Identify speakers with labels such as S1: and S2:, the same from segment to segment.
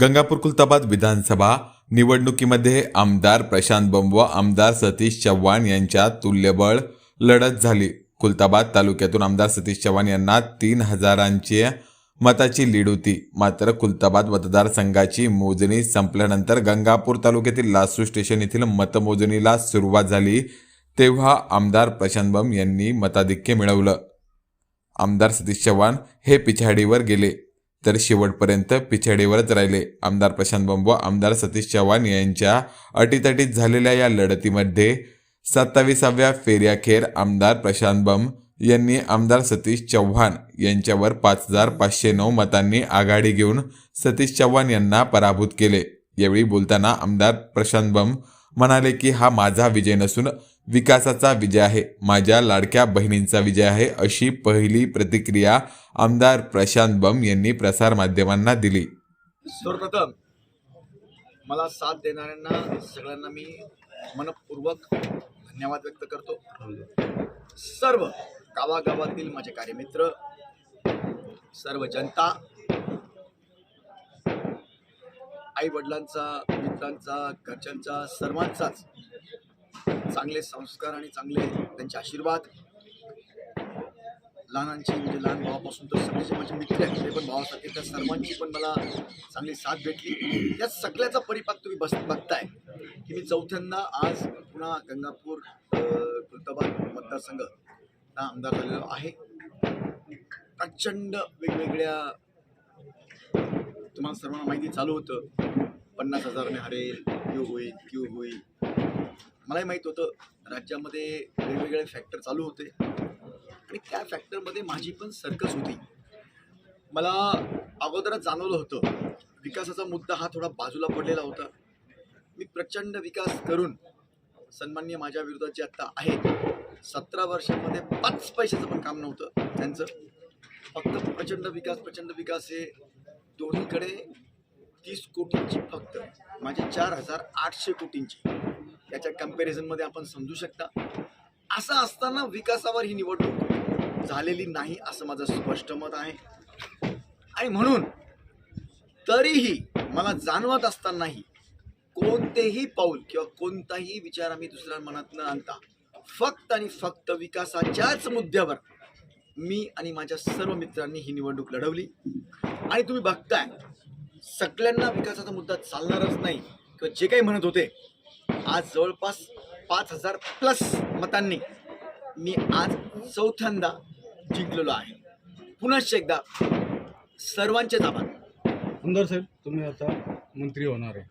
S1: गंगापूर कुलताबाद विधानसभा निवडणुकीमध्ये आमदार प्रशांत बंब व आमदार सतीश चव्हाण यांच्या तुल्यबळ लढत झाली. कुलताबाद तालुक्यातून आमदार सतीश चव्हाण यांना तीन हजारांची मताची लीड होती. मात्र कुलताबाद मतदारसंघाची मोजणी संपल्यानंतर गंगापूर तालुक्यातील लासू स्टेशन येथील मतमोजणीला सुरुवात झाली. तेव्हा आमदार प्रशांत बंब यांनी मताधिक्य मिळवलं. आमदार सतीश चव्हाण हे पिछाडीवर गेले. तर शेवटपर्यंत पिछाडीवरच राहिले. आमदार प्रशांत बंब व आमदार सतीश चव्हाण यांच्या अटीतटीत झालेल्या या लढतीमध्ये सत्तावीसाव्या फेऱ्याखेर आमदार प्रशांत बंब यांनी आमदार सतीश चव्हाण यांच्यावर पाच हजार पाचशे नऊ मतांनी आघाडी घेऊन सतीश चव्हाण यांना पराभूत केले. यावेळी बोलताना आमदार प्रशांत बंब म्हणाले की हा माझा विजय नसून विकासाचा विजय आहे. माझ्या लाडक्या बहिणींचा विजय आहे अशी पहिली प्रतिक्रिया आमदार प्रशांत बम यांनी प्रसारमाध्यमांना दिली.
S2: सर्वप्रथम मला साथ देणाऱ्यांना सगळ्यांना मी मनपूर्वक धन्यवाद व्यक्त करतो. सर्व गावागावातील माझे कार्यमित्र सर्व जनता आई वडिलांचा मित्रांचा घरच्यांचा सर्वांचाच चांगले संस्कार आणि चांगले त्यांचे आशीर्वाद. लहानांची म्हणजे लहान भावापासून तर सगळेचे माझे मित्र आहेत ते पण भावासारखे. त्या सर्वांची पण मला चांगली साथ भेटली. या सगळ्याचा परिपाक तुम्ही बस बघताय की मी चौथ्यांदा आज पुन्हा गंगापूर अं, खुलताबाद मतदारसंघ हा आमदार झालेलो आहे. प्रचंड वेगवेगळ्या तुम्हाला सर्वांना माहिती चालू होतं. पन्नास हजाराने हरेल क्यू होईल क्यू होईल. मलाही माहीत होतं राज्यामध्ये वेगवेगळे फॅक्टर चालू होते. आणि त्या फॅक्टरमध्ये माझी पण सर्कस होती. मला अगोदरच जाणवलं होतं विकासाचा मुद्दा हा थोडा बाजूला पडलेला होता. मी प्रचंड विकास करून सन्मान्य माझ्या विरोधात जे आत्ता आहेत सतरा वर्षामध्ये पाच पैशाचं पण काम नव्हतं त्यांचं. फक्त प्रचंड विकास प्रचंड विकास हे दोन्हीकडे तीस कोटींची फक्त माझे चार हजार आठशे कोटींची. याच्या कम्पॅरिझनमध्ये आपण समजू शकता. असं असताना विकासावर ही निवडणूक झालेली नाही असं माझं स्पष्ट मत आहे. आणि म्हणून तरीही मला जाणवत असतानाही कोणतेही पाऊल किंवा कोणताही विचार आम्ही दुसऱ्या मनात न आणता फक्त आणि फक्त विकासाच्याच मुद्द्यावर मी आणि माझ्या सर्व मित्रांनी ही निवडणूक लढवली. आणि तुम्ही बघताय सगळ्यांना विकासाचा मुद्दा चालणारच नाही. किंवा जे काही म्हणत होते आज जवळपास पाच हजार प्लस मतांनी मी आज चौथ्यांदा जिंकलेलो आहे. पुनश्च एकदा सर्वांचेच आभार.
S3: आमदार साहेब तुम्ही आता मंत्री होणार आहे.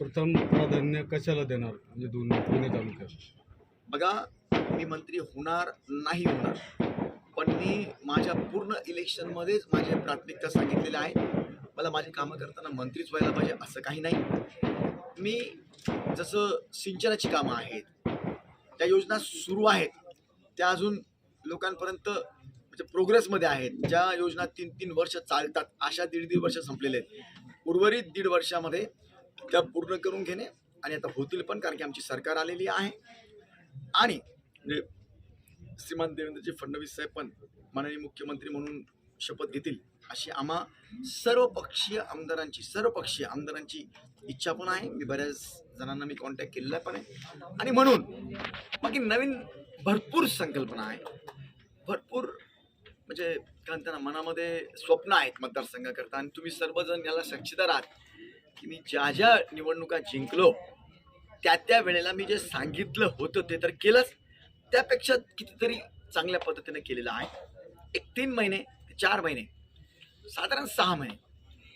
S3: प्रथम प्राधान्य कशाला देणार? म्हणजे दोन्ही पुणे तालुक्यात.
S2: बघा मी मंत्री होणार नाही होणार पण मी माझ्या पूर्ण इलेक्शनमध्येच माझे प्राथमिकता सांगितलेल्या आहे. मला माझी कामं करताना मंत्रीच व्हायला पाहिजे असं काही नाही. मी जसं सिंचनाची कामं आहेत त्या योजना सुरू आहेत त्या अजून लोकांपर्यंत म्हणजे प्रोग्रेसमध्ये आहेत ज्या योजना तीन तीन वर्ष चालतात अशा दीड दीड वर्ष संपलेले आहेत. उर्वरित दीड वर्षामध्ये त्या पूर्ण करून घेणे आणि आता होतील पण कारण की आमची सरकार आलेली आहे. आणि म्हणजे श्रीमान देवेंद्रजी फडणवीस साहेब पण माननीय मुख्यमंत्री म्हणून शपथ घेतील. अशी आम्हा सर्व पक्षीय आमदारांची सर्व पक्षीय आमदारांची इच्छा पण आहे. मी बऱ्याच जणांना मी कॉन्टॅक्ट केलेला पण आहे. आणि म्हणून बाकी नवीन भरपूर संकल्पना आहे. भरपूर म्हणजे कारण त्यांना मनामध्ये स्वप्न आहेत मतदारसंघाकरता. आणि तुम्ही सर्वजण याला साक्षीदार आहात की मी ज्या ज्या निवडणुका जिंकलो त्या त्या वेळेला मी जे सांगितलं होतं ते तर केलंच. त्यापेक्षा कितीतरी चांगल्या पद्धतीने केलेलं आहे. एक तीन महिने चार महिने साधारण सहा महिने.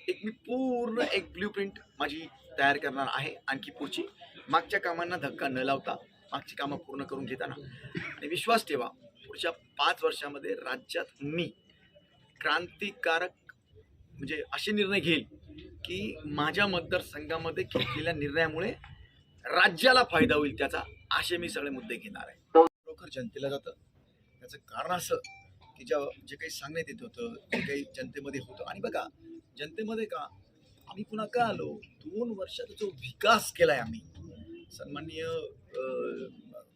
S2: एक मी पूर्ण एक ब्ल्यू प्रिंट माझी तयार करणार आहे आणखी पुढची. मागच्या कामांना धक्का न लावता मागची कामं पूर्ण करून घेताना. आणि विश्वास ठेवा पुढच्या पाच वर्षामध्ये राज्यात मी क्रांतिकारक म्हणजे असे निर्णय घेईल की माझ्या मतदारसंघामध्ये घेतलेल्या निर्णयामुळे राज्याला फायदा होईल त्याचा असे मी सगळे मुद्दे घेणार आहे. खरोखर जनतेला जातं. त्याचं कारण असं की ज्या जे काही सांगण्यात येत होतं जे काही जनतेमध्ये होतं. आणि बघा जनतेमध्ये का आम्ही पुन्हा का आलो? दोन वर्षात जो विकास केलाय आम्ही सन्माननीय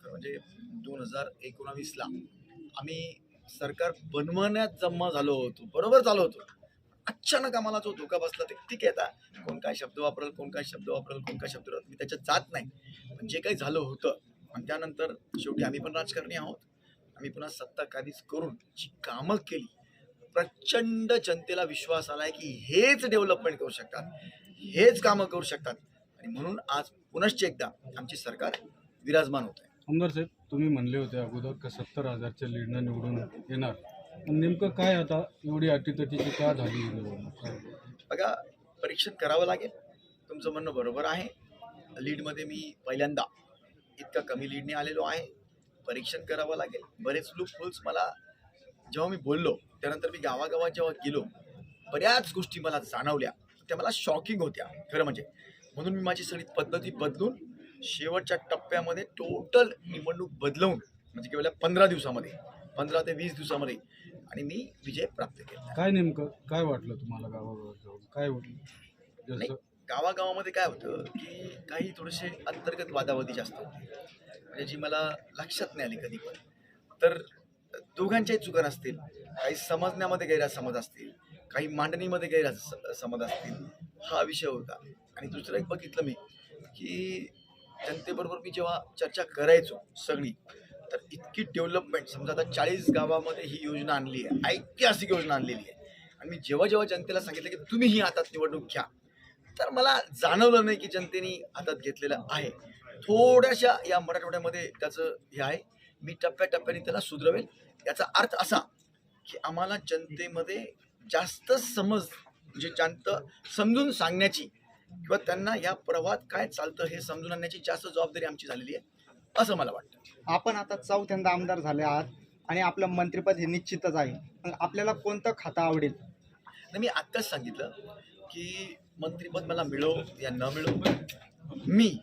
S2: म्हणजे दोन हजार एकोणावीसला आम्ही सरकार बनवण्यात जमा झालो होतो. बरोबर झालो होतो. अचानक आम्हाला जो धोका बसला ते ठीक आहे आता. कोण काय शब्द वापरल कोण काय शब्द वापरल कोण काय शब्द मी त्याच्यात जात नाही. पण जे काही झालं होतं आणि त्यानंतर शेवटी आम्ही पण राजकारणी आहोत. आम्ही पुन्हा सत्ता काधीच करून जी कामं केली प्रचंड जनतेला विश्वास आलाय की हेच डेव्हलपमेंट करू शकतात हेच कामं करू शकतात. आणि म्हणून आज पुनश्च एकदा आमची सरकार विराजमान होत आहे.
S3: आमदार साहेब तुम्ही म्हणले होते अगोदर का सत्तर हजारच्या लीडनं निवडून येणार. पण नेमकं काय आता एवढी अटीतटीची का झाली?
S2: बघा परीक्षण करावं लागेल. तुमचं म्हणणं बरोबर आहे. लीडमध्ये मी पहिल्यांदा इतका कमी लीडने आलेलो आहे. परीक्षण करावं लागेल. बरेच लूप होल्स मला जेव्हा मी बोललो त्यानंतर मी गावागावात जेव्हा गेलो बऱ्याच गोष्टी मला जाणवल्या. त्या मला शॉकिंग होत्या. खरं म्हणजे म्हणून मी माझी सगळी पद्धती बदलून शेवटच्या टप्प्यामध्ये टोटल निवडणूक बदलवून म्हणजे केवळ पंधरा दिवसामध्ये पंधरा ते वीस दिवसामध्ये आणि मी विजय प्राप्त केला.
S3: काय नेमकं काय वाटलं तुम्हाला गावागावात जाऊन? काय वाटलं
S2: गावागावामध्ये काय होतं की काही थोडेसे अंतर्गत वादावादी जास्त होते. म्हणजे जी मला लक्षात नाही आली कधी पण. तर दोघांच्याही चुका असतील काही समजण्यामध्ये गैरसमज असतील काही मांडणीमध्ये गैरसमज असतील हा विषय होता. आणि दुसरं एक बघितलं मी की जनतेबरोबर मी जेव्हा चर्चा करायचो सगळी तर इतकी डेव्हलपमेंट समजा आता चाळीस गावामध्ये ही योजना आणली आहे ऐतिहासिक योजना आणलेली आहे. आणि मी जेव्हा जेव्हा जनतेला सांगितलं की तुम्ही ही हातात निवडणूक घ्या तर मला जाणवलं नाही की जनतेने हातात घेतलेलं आहे. थोड्याशा या मराठवाड्यामध्ये त्याचं हे आहे. मी टप्प्याटप्प्याने त्याला सुधरवेल. याचा अर्थ असा की आम्हाला जनतेमध्ये जास्त समज म्हणजे जास्त समजून सांगण्याची किंवा त्यांना या प्रवाहात काय चालतं हे समजून आणण्याची जास्त जबाबदारी आमची झालेली आहे असं मला वाटतं.
S4: आपण आता चौथ्यांदा आमदार झाले आहात आणि आपलं मंत्रिपद हे निश्चितच आहे. मग आपल्याला कोणतं खातं आवडेल?
S2: आणि मी आत्ताच सांगितलं की मंत्रिपद मला मिळो या न मिळो. मी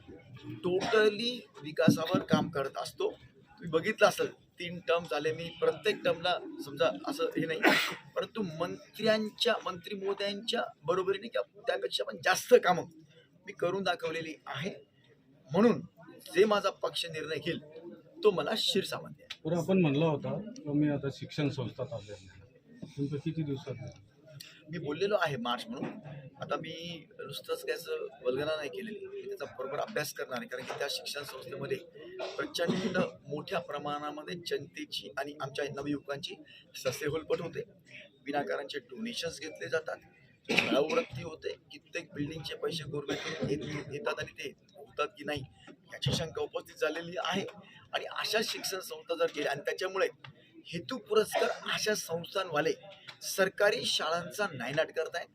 S2: टोटली विकासावर काम करत असतो. तुम्ही बघितलं असेल तीन टर्म झाले मी प्रत्येक टर्मला समजा असं हे नाही. परंतु मंत्र्यांच्या मंत्री महोदयांच्या बरोबरीने किंवा त्यापेक्षा पण जास्त कामं मी करून दाखवलेली आहे. म्हणून जे माझा पक्ष निर्णय घेईल तो मला शिरसामान्य आहे
S3: बरं आपण म्हणला होता मी आता शिक्षण संस्थात आले नेमकं किती दिवसात?
S2: मी बोललेलो आहे मार्च म्हणून. आता मी नुसतंच त्याचं वल्गना नाही केलेली. मी त्याचा बरोबर अभ्यास करणार आहे. कारण की त्या शिक्षण संस्थेमध्ये प्रचंड मोठ्या प्रमाणामध्ये जनतेची आणि आमच्या नवयुवकांची ससेहोलपट होते. विनाकारांचे डोनेशन्स घेतले जातात. छळावृत्ती होते. कित्येक बिल्डिंगचे पैसे गव्हर्नमेंट येतात आणि ते होतात की नाही याची शंका उपस्थित झालेली आहे. आणि अशा शिक्षण संस्था जर गेल्या आणि त्याच्यामुळे हेतू पुरस्कार अशा संस्थांवाले सरकारी शाळांचा नायनाट करतायत.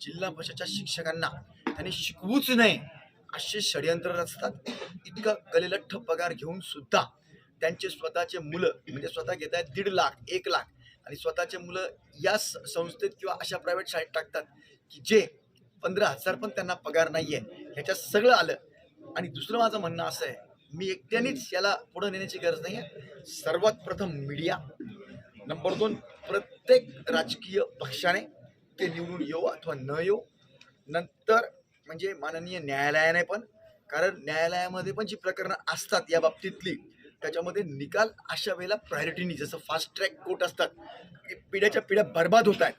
S2: जिल्हा परिषदच्या शिक्षकांना त्यांनी शिकवूच नये असे षडयंत्र रचतात. इतका कलेलठ्ठ पगार घेऊन सुद्धा त्यांचे स्वतःचे मुलं म्हणजे स्वतः घेत आहेत दीड लाख एक लाख आणि स्वतःचे मुलं या स- संस्थेत किंवा अशा प्रायव्हेट शाळेत टाकतात की जे पंधरा हजार पण त्यांना पगार नाही आहे ह्याच्यात सगळं आलं. आणि दुसरं माझं म्हणणं असं आहे मी एकट्यानेच याला पुढे नेण्याची गरज नाही आहे सर्वात प्रथम मीडिया नंबर दोन प्रत्येक राजकीय पक्षाने ते निवडून येऊ अथवा न येऊ नंतर म्हणजे माननीय न्यायालयाने पण कारण न्यायालयामध्ये पण जी प्रकरणं असतात या बाबतीतली त्याच्यामध्ये निकाल अशा वेळेला प्रायोरिटीनी जसं फास्ट ट्रॅक कोर्ट असतात की पिढ्याच्या पिढ्या बर्बाद होत आहेत.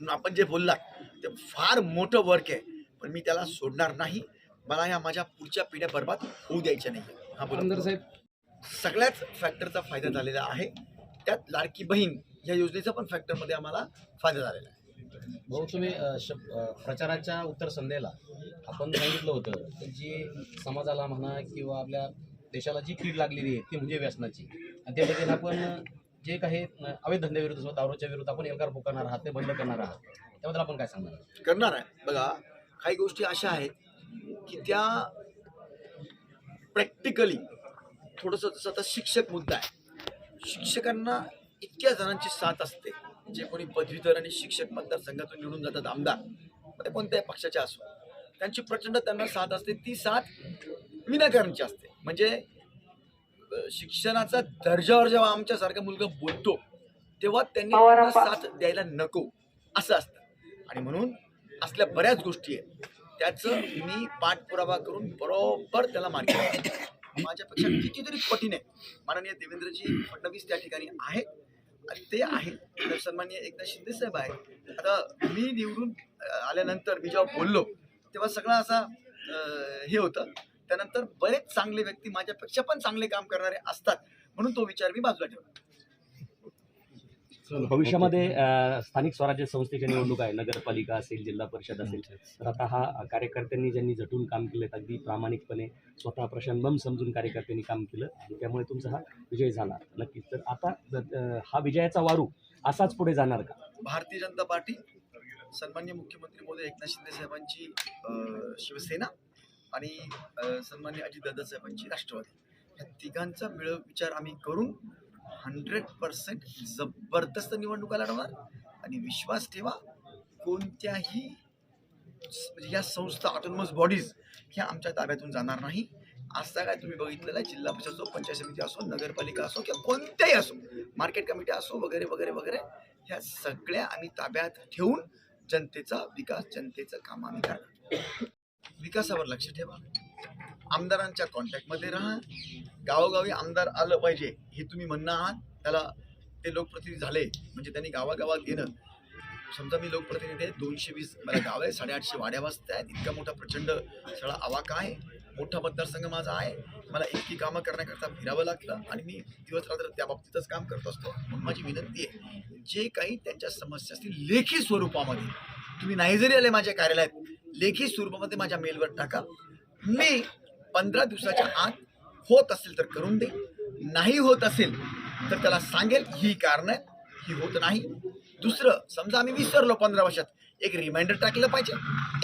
S2: आपण जे बोललात ते फार मोठं वर्क आहे. पण मी त्याला सोडणार नाही. मला या माझ्या पुढच्या पिढ्या बर्बाद होऊ द्यायच्या नाही हा बोला.
S5: साहेब.
S2: सगळ्याच फॅक्टरचा फायदा झालेला आहे. त्यात लाडकी बहीण या योजनेचा पण फॅक्टरमध्ये आम्हाला फायदा झालेला आहे.
S5: भाऊ तुम्ही प्रचाराच्या उत्तर संध्येला आपण सांगितलं होतं की जी समाजाला म्हणा किंवा आपल्या देशाला जी कीड लागलेली आहे ती म्हणजे व्यसनाची. आणि त्या पद्धतीने आपण जे काही अवैध धंद्याविरुद्ध किंवा दारूच्या विरुद्ध आपण एल्गार पुकारणार आहात ते बंद करणार आहात त्याबद्दल आपण काय सांगणार?
S2: करणार आहे. बघा काही गोष्टी अशा आहेत की त्या प्रॅक्टिकली थोडंसं जसं आता शिक्षक मुद्दा आहे. शिक्षकांना इतक्या जणांची साथ असते. जे कोणी पदवीधर आणि शिक्षक मतदारसंघातून निवडून जातात आमदार ते कोणत्याही पक्षाचे असो. त्यांची प्रचंड त्यांना साथ असते. ती साथ विनाकारणची असते. म्हणजे शिक्षणाचा दर्जावर जेव्हा आमच्यासारखा मुलगा बोलतो तेव्हा त्यांनी साथ द्यायला नको. असं असतं. आणि म्हणून असल्या बऱ्याच गोष्टी आहेत. त्याचं मी पाठपुरावा करून बरोबर त्याला मार्ग माझ्यापेक्षा कितीतरी पटीने माननीय देवेंद्रजी फडणवीस त्या ठिकाणी आहेत.
S6: ते आहे. सन्मान्य सन्माननीय एकनाथ शिंदे साहेब आहे. आता मी निवडून आल्यानंतर मी जेव्हा बोललो तेव्हा सगळा असा हे होतं. त्यानंतर बरेच चांगले व्यक्ती माझ्यापेक्षा पण चांगले काम करणारे असतात म्हणून तो विचार मी बाजूला ठेवला.
S7: भविष्यामध्ये स्थानिक स्वराज्य संस्थेच्या निवडणूक आहे नगरपालिका असेल जिल्हा परिषद असेल. तर आता हा कार्यकर्त्यांनी ज्यांनी झटून काम केलं अगदी प्रामाणिकपणे स्वतः प्रशांत बम समजून कार्यकर्त्यांनी काम केलं आणि त्यामुळे तुमचा हा विजय झाला. नक्कीच. तर आता हा विजयाचा वारू असाच पुढे जाणार का?
S6: भारतीय जनता पार्टी सन्मान्य मुख्यमंत्री मोदी एकनाथ शिंदे साहेबांची शिवसेना आणि सन्मान्य अजितदादा साहेबांची राष्ट्रवादी. या तिघांचा मिळ विचार आम्ही करून हंड्रेड पर्सेंट जबरदस्त निवडणुका लढवणार आणि विश्वास ठेवा कोणत्याही म्हणजे या संस्था ऑटोनॉमस बॉडीज ह्या आमच्या ताब्यातून जाणार नाही. आजचा काय तुम्ही बघितलेला आहे जिल्हा परिषद असो पंचायत समिती असो नगरपालिका असो किंवा कोणत्याही असो मार्केट कमिटी असो वगैरे वगैरे वगैरे ह्या सगळ्या आम्ही ताब्यात ठेवून जनतेचा विकास जनतेचं काम आम्ही करणार. विकासावर लक्ष ठेवा. आमदारांच्या कॉन्टॅक्टमध्ये राहा. गावोगावी आमदार आलं पाहिजे हे तुम्ही म्हणणं आहात. त्याला ते लोकप्रतिनिधी झाले म्हणजे त्यांनी गावागावात येणं समजा मी लोकप्रतिनिधी आहे दोनशे वीस मला गाव आहे साडेआठशे वाड्या वाजत आहेत. इतका मोठा प्रचंड सगळा आवाका आहे. मोठा मतदारसंघ माझा आहे. मला इतकी कामं करण्याकरता फिरावं लागलं आणि मी दिवस रात्र त्या बाबतीतच काम करत असतो. म्हणून माझी विनंती आहे जे काही त्यांच्या समस्या असतील लेखी स्वरूपामध्ये तुम्ही नाही जरी आले माझ्या कार्यालयात लेखी स्वरूपामध्ये माझ्या मेलवर टाका. मी पंधरा दिवसाच्या आत होत असेल तर करून दे. नाही होत असेल तर त्याला सांगेल ही कारण ही होत नाही. दुसरं समजा आम्ही विसरलो पंधरा वर्षात एक रिमाइंडर टाकलं पाहिजे.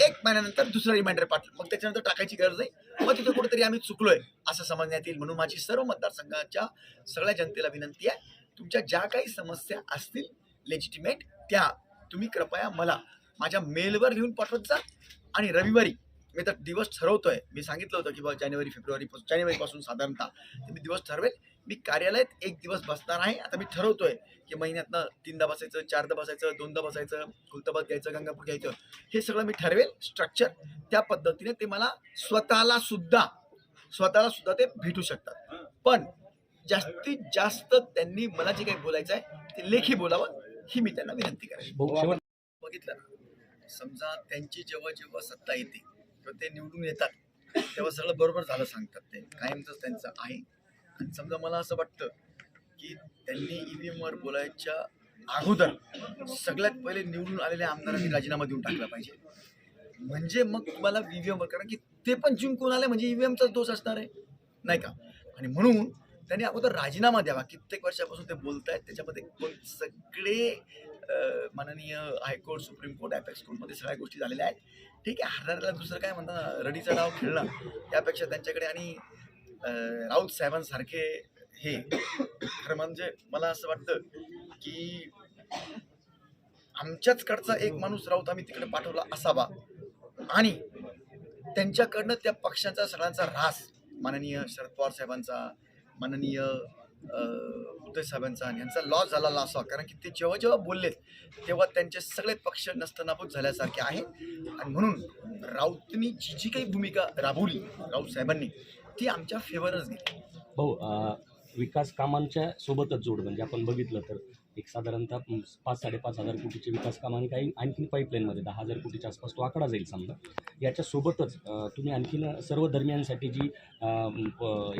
S6: एक महिन्यानंतर दुसरं रिमाइंडर पाठलं मग त्याच्यानंतर टाकायची गरज आहे मग तिथे कुठेतरी आम्ही चुकलोय असं समजण्यात येईल. म्हणून माझी सर्व मतदारसंघाच्या सगळ्या जनतेला विनंती आहे तुमच्या ज्या काही समस्या असतील लेजिटिमेट त्या तुम्ही कृपया मला माझ्या मेलवर लिहून पाठवत जा. आणि रविवारी मी तर दिवस ठरवतोय. मी सांगितलं होतं की बा जानेवारी फेब्रुवारी जानेवारीपासून साधारणतः ते मी दिवस ठरवेल. मी कार्यालयात एक दिवस बसणार आहे. आता मी ठरवतोय की महिन्यातनं तीनदा बसायचं चारदा बसायचं दोनदा बसायचं कुलताबाद घ्यायचं गंगापूर घ्यायचं. हे सगळं मी ठरवेल. स्ट्रक्चर त्या पद्धतीने ते मला स्वतःला सुद्धा स्वतःला सुद्धा ते भेटू शकतात. पण जास्तीत जास्त त्यांनी मला जे काही बोलायचं आहे ते लेखी बोलावं ही मी त्यांना विनंती करेन. बघितलं ना. समजा त्यांची जेव्हा जेव्हा सत्ता येते किंवा ते निवडून येतात तेव्हा सगळं बरोबर झालं सांगतात ते. कायमच त्यांचं आहे. आणि समजा मला असं वाटतं की त्यांनी ईव्हीएम एमवर बोलायच्या अगोदर सगळ्यात पहिले निवडून आलेल्या आमदारांनी राजीनामा देऊन टाकला पाहिजे. म्हणजे मग तुम्हाला ईव्हीएम एमवर कारण की ते पण जिंकून आले म्हणजे ईव्हीएमचाच दोष असणार आहे. नाही का? आणि म्हणून त्यांनी अगोदर राजीनामा द्यावा. कित्येक वर्षापासून ते बोलत आहेत त्याच्यामध्ये कोण? सगळे माननीय high court supreme court apex कोर्टमध्ये सगळ्या गोष्टी झालेल्या आहेत. ठीक आहे हरणाऱ्याला दुसरं काय म्हणतात ना, रडीचा डाव खेळणं त्यापेक्षा त्यांच्याकडे आणि राऊत साहेबांसारखे हे. खरं म्हणजे मला असं वाटतं की आमच्याचकडचा एक माणूस राऊत आम्ही तिकडे पाठवला असावा. आणि त्यांच्याकडनं त्या पक्षाचा सगळ्यांचा रास माननीय शरद पवार साहेबांचा माननीय उदय साहेबांचा आणि यांचा लॉस झालेला असावा कारण की ते जेव्हा जेव्हा बोललेत तेव्हा त्यांचे सगळे पक्ष नस्तनाबूत झाल्यासारखे आहे. आणि म्हणून राऊतनी जी जी काही भूमिका राबवली राऊत साहेबांनी ती आमच्या फेवरच गेली
S7: भाऊ विकास कामांच्या सोबतच जोड म्हणजे आपण बघितलं तर एक साधारणतः पाच साडेपाच हजार कोटीचे विकास काम आणि काही आणखीन पाईपलाईनमध्ये दहा हजार कोटीच्या आसपास तो आकडा जाईल समजा. याच्यासोबतच तुम्ही आणखीन सर्व दरम्यानसाठी जी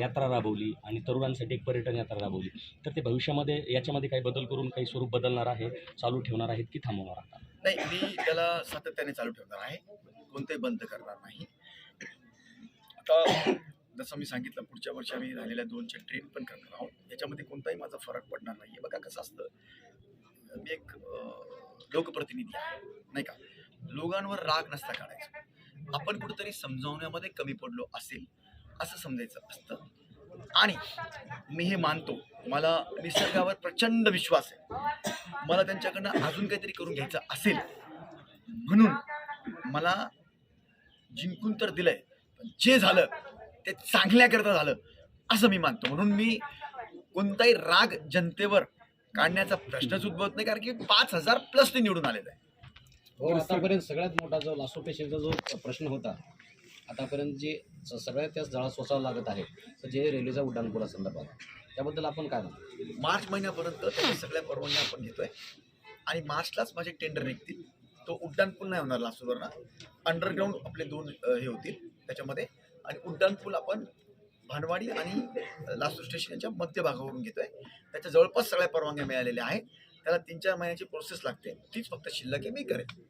S7: यात्रा राबवली आणि तरुणांसाठी एक पर्यटन यात्रा राबवली तर ते भविष्यामध्ये याच्यामध्ये काही बदल करून काही स्वरूप बदलणार आहे चालू ठेवणार आहेत की थांबवणार आता?
S6: नाही मी त्याला सातत्याने चालू ठेवणार आहे. कोणते बंद करणार नाही. आता जसं मी सांगितलं पुढच्या वर्षी आम्ही राहिलेल्या दोनच्या ट्रेन पण करणार आहोत. याच्यामध्ये कोणताही माझा फरक पडणार नाही बघा कसं असतं. मी एक लोकप्रतिनिधी आहे नाही का? लोकांवर राग नसता काढायचा. आपण कुठंतरी समजावण्यामध्ये कमी पडलो असेल असं समजायचं असतं. आणि मी हे मानतो. मला निसर्गावर प्रचंड विश्वास आहे. मला त्यांच्याकडनं अजून काहीतरी करून घ्यायचं असेल म्हणून मला जिंकून तर दिलंय पण जे झालं ते चांगल्याकरता झालं असं मी मानतो. म्हणून मी कोणताही राग जनतेवर काढण्याचा प्रश्नच उद्भवत नाही कारण की पाच हजार प्लस ते निवडून आलेलं आहे
S5: हो आतापर्यंत सगळ्यात मोठा जो लासो पेशंटचा जो प्रश्न होता आतापर्यंत जे सगळ्यात त्याच जळा सोसावं लागत आहे तर जे रेल्वेचा उड्डाणपुला संदर्भात त्याबद्दल आपण काय म्हणतो?
S6: मार्च महिन्यापर्यंत त्याच्या सगळ्या परवानग्या आपण घेतोय. आणि मार्चलाच माझे टेंडर निघतील. तो उड्डाण पूल नाही होणार लासूरवरनं. अंडरग्राऊंड आपले दोन हे होतील. त्याच्यामध्ये आणि उड्डाणपूल आपण भानवाडी आणि लासूर स्टेशन यांच्या मध्यभागावरून घेतोय. त्याच्या जवळपास सगळ्या परवानग्या मिळालेल्या आहेत. त्याला तीन चार महिन्याची प्रोसेस लागते. तीच फक्त शिल्लक आहे मी करेन.